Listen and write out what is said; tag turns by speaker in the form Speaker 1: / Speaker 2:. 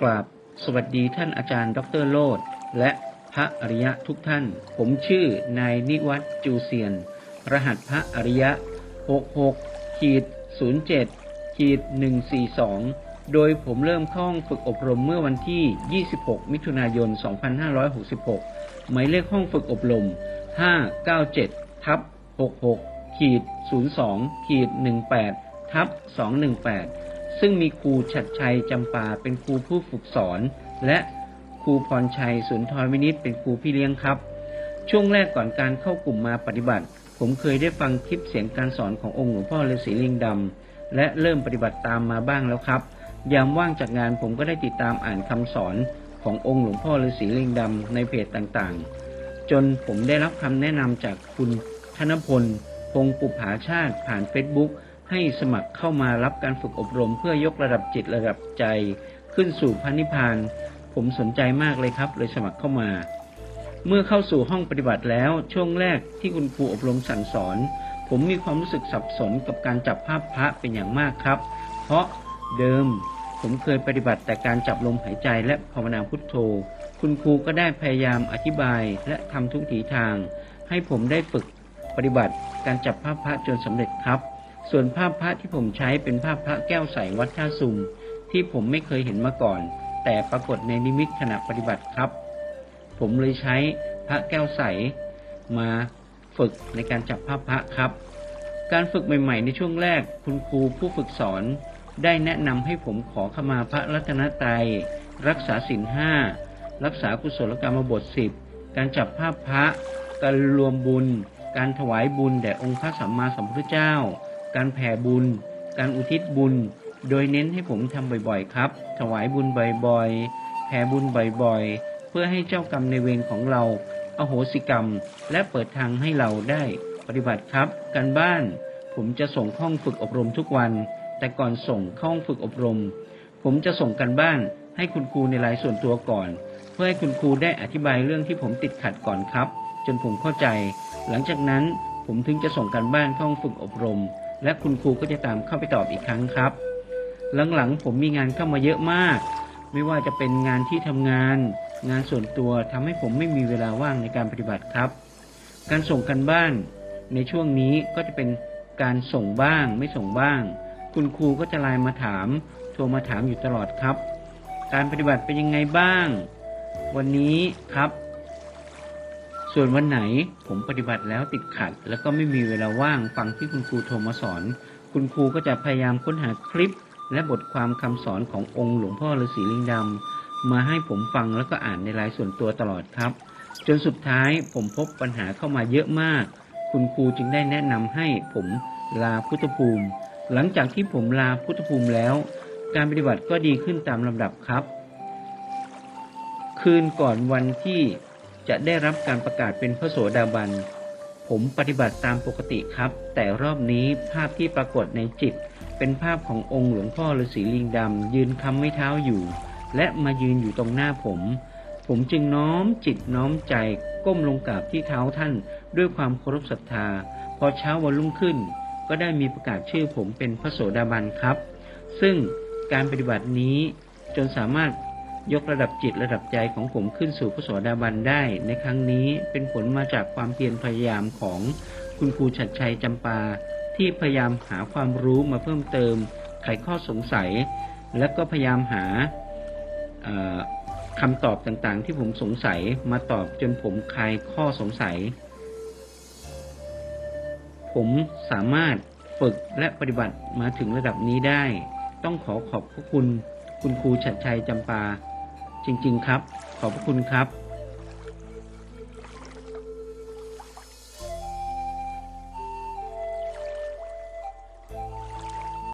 Speaker 1: กราบ สวัสดีท่านอาจารย์ดรโลดและพระอริยะทุกท่าน ผมชื่อนายนิวัตจูเซียน รหัสพระอริยะ 66ขีด07ขีด142 โดยผมเริ่มเข้าห้องฝึกอบรมเมื่อวันที่ 26 มิถุนายน 2566 หมายเลขห้องฝึกอบรม 597 ทับ66ขีด02ขีด18ทับ218 ซึ่งมีครูชัดชัยจำปาเป็นครูผู้ฝึกสอน และครูพรชัยสุนทรวินิตเป็นครูพี่เลี้ยงครับ ช่วงแรกก่อนการเข้ากลุ่มมาปฏิบัติ ผมเคยได้ฟังคลิปเสียงการสอนขององค์หลวงพ่อฤาษีลิงดำและเริ่มปฏิบัติตามมาบ้างแล้วครับยามว่างจากงานผมก็ได้ติดตามอ่านคำสอนขององค์หลวงพ่อฤาษีลิงดำในเพจต่างๆ จนผมได้รับคำแนะนำจากคุณธนพลพงปุผาชาติผ่านเฟซบุ๊ก ให้สมัครเข้ามารับการฝึกอบรม เพื่อยกระดับจิตระดับใจขึ้นสู่พระนิพพาน ผมสนใจมากเลยครับ เลยสมัครเข้ามา เมื่อเข้าสู่ห้องปฏิบัติแล้วช่วงแรกที่คุณครูอบรมสั่งสอน ผมมีความรู้สึกสับสนกับการจับภาพพระเป็นอย่างมากครับ เพราะเดิมผมเคยปฏิบัติแต่การจับลมหายใจและภาวนาพุทโธ คุณครูก็ได้พยายามอธิบายและทำทุกถีทาง ให้ผมได้ฝึกปฏิบัติการจับภาพพระจนสำเร็จครับ ส่วนภาพพระที่ผมใช้เป็นภาพพระแก้วใสวัดท่าซุม ที่ผมไม่เคยเห็นมาก่อน แต่ปรากฏในนิมิตขณะปฏิบัติครับ ผมเลยใช้พระแก้วใสมาฝึกในการจับภาพพระครับ การฝึกใหม่ ๆ ในช่วงแรกคุณครูผู้ฝึกสอน ได้แนะนำให้ผมขอขมาพระรัตนตรัยรักษาศีลห้ารักษากุศลกรรมบทสิบการจับภาพพระ การรวมบุญ การถวายบุญแด่องค์พระสัมมาสัมพุทธเจ้า การแผ่บุญ การอุทิศบุญ โดยเน้นให้ผมทำบ่อยๆ ครับ ถวายบุญบ่อยๆ แผ่บุญบ่อยๆ เพื่อให้เจ้ากรรมในเวรของเรา อโหสิกรรม และเปิดทางให้เราได้ปฏิบัติครับ การบ้าน ผมจะส่งห้องฝึกอบรมทุกวัน แต่ก่อนส่งข้าห้องฝึกอบรม ผมจะส่งกันบ้านให้คุณครูในรายส่วนตัวก่อน เพื่อให้คุณครูได้อธิบายเรื่องที่ผมติดขัดก่อนครับ จนผมเข้าใจ หลังจากนั้นผมถึงจะส่งกันบ้านข้าห้องฝึกอบรม และคุณครูก็จะตามเข้าไปตอบอีกครั้งครับ หลังๆผมมีงานเข้ามาเยอะมาก ไม่ว่าจะเป็นงานที่ทำงาน งานส่วนตัวทำให้ผมไม่มีเวลาว่างในการปฏิบัติครับ การส่งกันบ้าน ในช่วงนี้ก็จะเป็นการส่งบ้างไม่ส่งบ้าง คุณครูก็จะไลน์มาถามโทรมาถามอยู่ตลอดครับ การปฏิบัติเป็นยังไงบ้าง วันนี้ครับ ส่วนวันไหนผมปฏิบัติแล้วติดขัด แล้วก็ไม่มีเวลาว่างฟังที่คุณครูโทรมาสอน คุณครูก็จะพยายามค้นหาคลิป และบทความคำสอนขององค์หลวงพ่อฤาษีลิงดำมาให้ผมฟังแล้วก็อ่านในไลน์ส่วนตัวตลอดครับ จนสุดท้ายผมพบปัญหาเข้ามาเยอะมาก คุณครูจึงได้แนะนำให้ผมลาพุทธภูมิ หลังจากที่ผมลาพุทธภูมิแล้ว การปฏิบัติก็ดีขึ้นตามลำดับครับ คืนก่อนวันที่ จะได้รับการประกาศเป็นพระโสดาบัน ผมปฏิบัติตามปกติครับ แต่รอบนี้ภาพที่ปรากฏในจิต เป็นภาพขององค์หลวงพ่อฤาษีลิงดำยืนคำไม้เท้าอยู่ และมายืนอยู่ตรงหน้าผม ผมจึงน้อมจิตน้อมใจก้มลงกราบที่เท้าท่านด้วยความเคารพศรัทธา พอเช้าวันรุ่งขึ้น ก็ได้มีประกาศชื่อผมเป็นพระโสดาบันครับ ซึ่งการปฏิบัตินี้จนสามารถ ยกระดับจิตระดับใจของผมขึ้นสู่พระโสดาบันได้ ในครั้งนี้เป็นผลมาจากความเพียรพยายามของคุณครูชัดชัยจำปา ที่พยายามหาความรู้มาเพิ่มเติม ไขข้อสงสัย และก็พยายามหาคำตอบต่างๆ ที่ผมสงสัยมาตอบจนผมคลายข้อสงสัย ผมสามารถฝึกและปฏิบัติมาถึงระดับนี้ได้ ต้องขอขอบพระคุณ คุณครูชัดชัยจำปา จริง ๆ ครับ ขอบพระคุณครับ